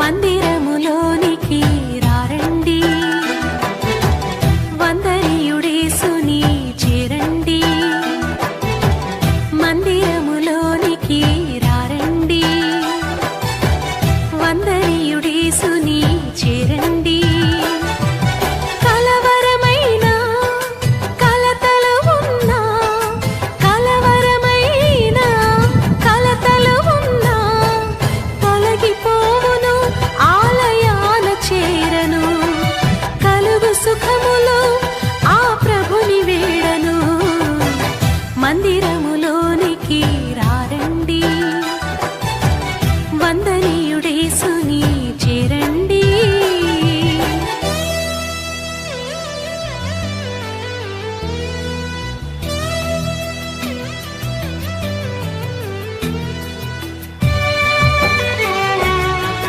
మంది హృదయములోనికి రా